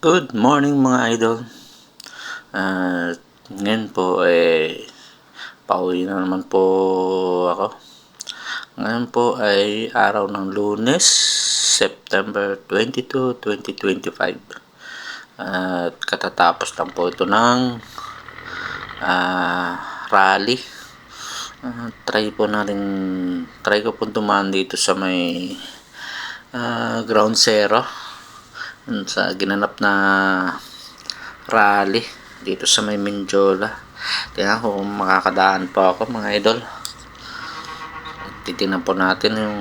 Good morning mga idol. At ngayon po eh pauwi na naman po ako. Ngayon po ay araw ng Lunes, September 22, 2025. At katatapos lang po ito ng ah, rally. Ah, try po natin, try ko po dumaan dito sa may ah, ground zero sa ginanap na rally dito sa may Mindiola. Tingnan ko kung makakadaan pa ako mga idol. Titingnan po natin yung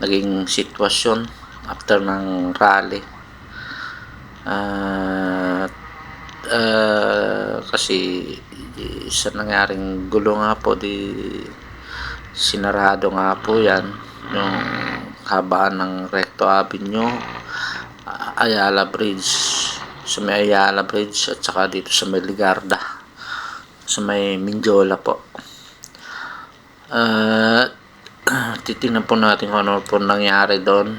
naging sitwasyon after ng rally. At ah, kasi sa nangyaring gulo nga po di sinarado nga po yan yung habaan ng Recto Avenue Ayala Bridge. Sa may Ayala Bridge at saka dito sa may Ligarda. Sa may Mindiola po. At titingnan po natin kung ano po nangyari doon.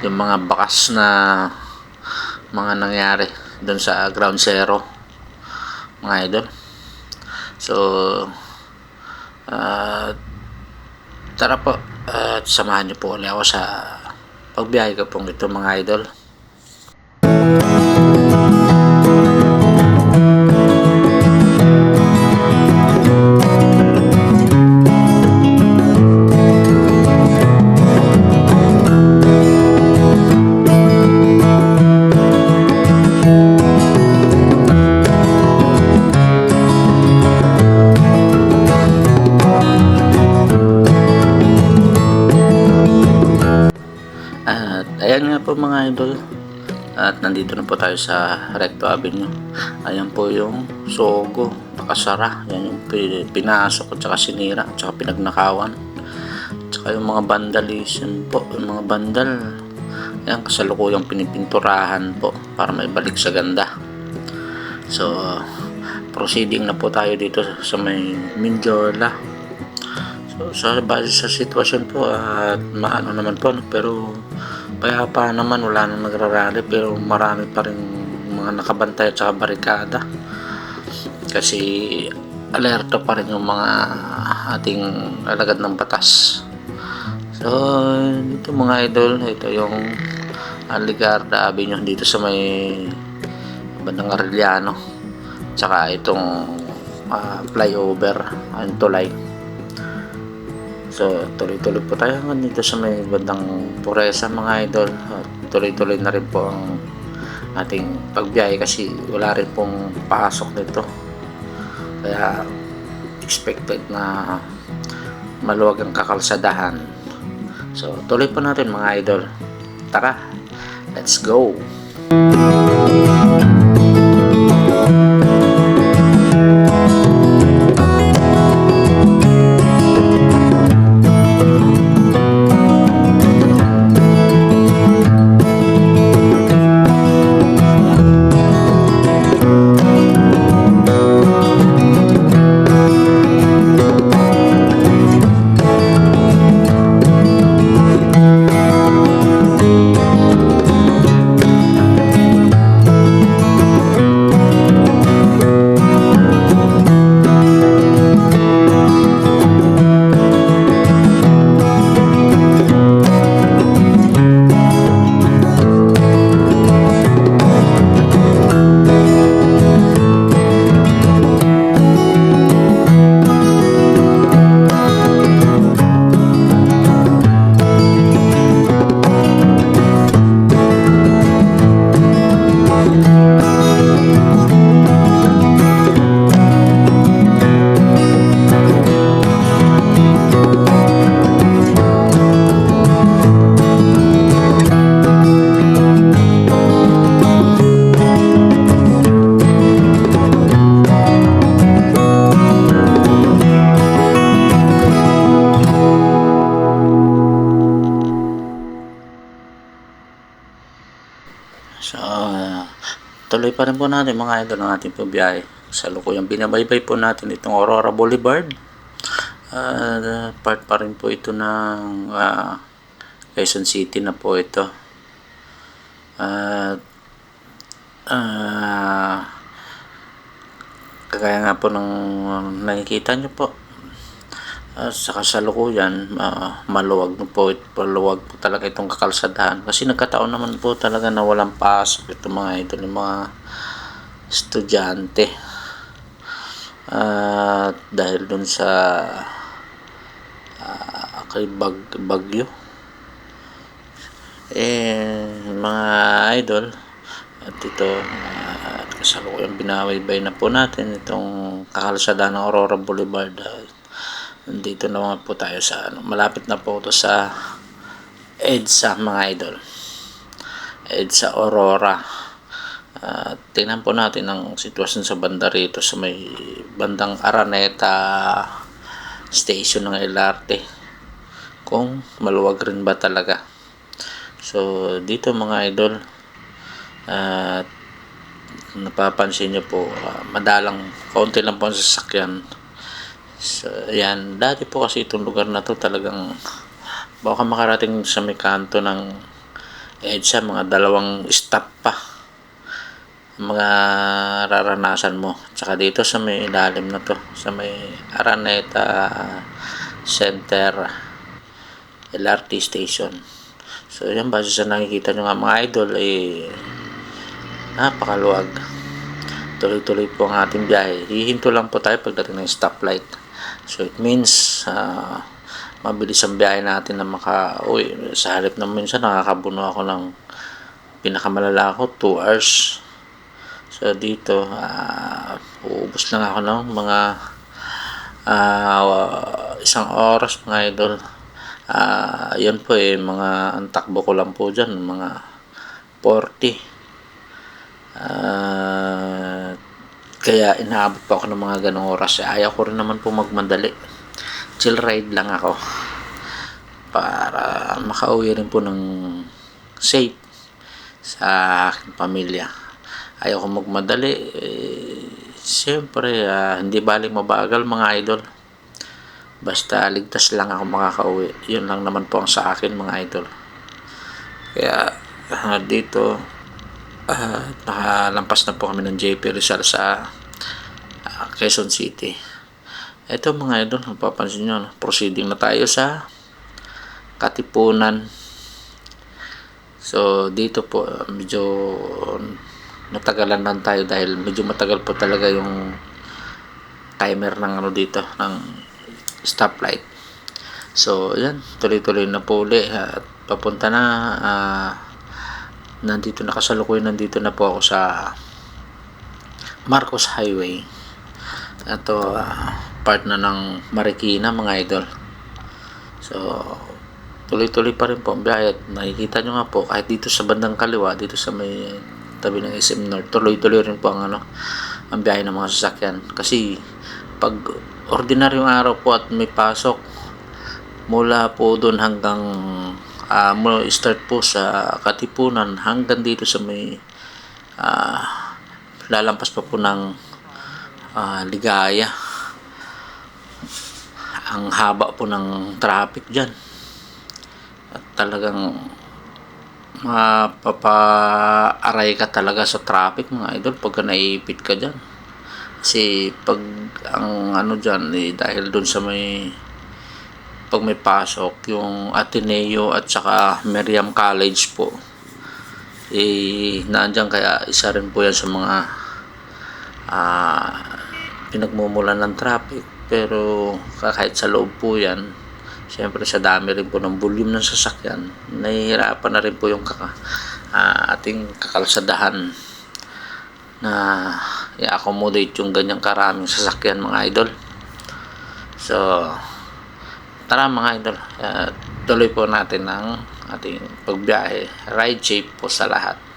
Yung mga bakas na mga nangyari doon sa ground zero. Mga idol. So uh, tara po. At samahan niyo po ulit ako sa pagbiyahe ko pong ito mga idol po mga idol. At nandito na po tayo sa Recto Avenue. Ayan po yung Sogo. Nakasara. Yan yung pi- pinasok at saka sinira at saka pinagnakawan. At saka yung mga vandalism po. Yung mga bandal. Ayan kasalukuyang pinipinturahan po para may balik sa ganda. So, proceeding na po tayo dito sa may Mindiola. So, sa base sa sitwasyon po at maano naman po no? pero payapa naman wala nang nagrarally pero marami pa rin mga nakabantay at saka barikada. Kasi alerto pa rin yung mga ating alagad ng batas. So dito mga idol ito yung Aligarda Avenue dito sa may bandang Arellano. Tsaka itong ah, flyover ang tulay So, tuloy-tuloy po tayo hanggang dito sa may bandang Puresa mga idol. Tuloy-tuloy na rin po ang ating pagbiyahe kasi wala rin pong pasok nito. Kaya expected na maluwag ang kakalsadahan. So, tuloy po natin mga idol. Tara, let's go! So, natin mga idol ang ating pagbiyahe. Sa lukuyang binabaybay po natin itong Aurora Boulevard. Ah, part pa rin po ito ng ah, Quezon City na po ito. At Ah, kagaya nga po ng nakikita nyo po uh, sa kasalukuyan ah, maluwag na po maluwag po talaga itong kakalsadahan kasi nagkataon naman po talaga na walang pasok itong mga ito yung mga estudyante. At dahil dun sa ah, kay bag, bagyo. Eh mga idol at ito uh, kasalukuyang binawaybay na po natin itong kakalsada ng Aurora Boulevard. Uh, dito naman po tayo sa ano, malapit na po ito sa EDSA mga idol. EDSA Aurora uh, tingnan po natin ang sitwasyon sa banda rito sa may bandang Araneta station ng LRT kung maluwag rin ba talaga. So dito mga idol at napapansin nyo po uh, madalang kaunti lang po ang sasakyan. So yan dati po kasi itong lugar na to talagang baka makarating sa may kanto ng EDSA mga dalawang stop pa mga raranasan mo. Tsaka dito sa may ilalim na to sa may Araneta Center LRT station. So yan base sa nakikita nyo nga mga idol eh napakaluwag. Tuloy-tuloy po ang ating biyahe. Hihinto lang po tayo pagdating ng stoplight. So it means uh, mabilis ang biyahe natin na maka uy, sa halip na minsan nakakabuno ako ng pinakamalala ko 2 hours so dito uh, uubos lang ako ng mga uh, isang oras mga idol uh, yun po eh mga ang takbo ko lang po dyan mga 40 Uh, kaya inaabot pa ako ng mga ganong oras. Ayaw ko rin naman po magmadali. Chill ride lang ako. Para makauwi rin po ng safe sa aking pamilya. Ayaw ko magmadali. Eh, Siyempre, uh, hindi baling mabagal mga idol. Basta ligtas lang ako makakauwi. Yun lang naman po ang sa akin mga idol. Kaya uh, dito uh, nakalampas na po kami ng JP Rizal sa uh, Quezon City ito mga idol napapansin nyo proceeding na tayo sa Katipunan so dito po medyo natagalan lang tayo dahil medyo matagal po talaga yung timer ng ano dito ng stoplight. So yan tuloy-tuloy na po uli. At papunta na uh, nandito na kasalukuyan nandito na po ako sa Marcos Highway. Ito uh, part na ng Marikina mga idol. So tuloy-tuloy pa rin po ang biyahe. At nakikita nyo nga po kahit dito sa bandang kaliwa dito sa may tabi ng SM North. Tuloy-tuloy rin po ang ano ang biyahe ng mga sasakyan. Kasi pag ordinaryong araw po at may pasok mula po doon hanggang uh, mo start po sa Katipunan hanggang dito sa may uh, lalampas pa po ng uh, Ligaya. Ang haba po ng traffic dyan. At talagang mapapaaray ka talaga sa traffic mga idol pagka naipit ka dyan. Kasi pag ang ano dyan eh, dahil dun sa may pag may pasok yung Ateneo at saka Miriam College po eh nandiyan kaya isa rin po yan sa mga uh, pinagmumulan ng traffic. Pero kahit sa loob po yan syempre sa dami rin po ng volume ng sasakyan nahihirapan na rin po yung kaka, uh, ating kakalsadahan na i-accommodate yung ganyang karaming sasakyan mga idol. So tara mga idol uh, tuloy po natin ang ating pagbiyahe. Ride safe po sa lahat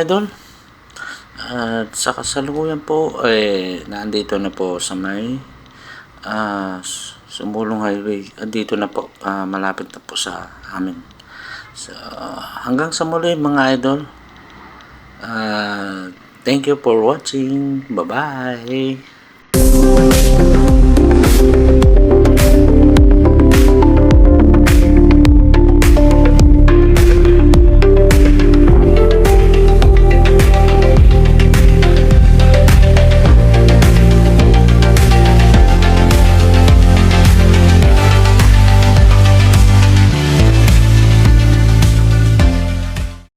idol. At sa kasalukuyan po, eh, nandito na po sa may ah, Sumulong Highway. At dito na po, ah, malapit na po sa amin. So, hanggang sa muli mga idol. Ah, thank you for watching. Bye-bye.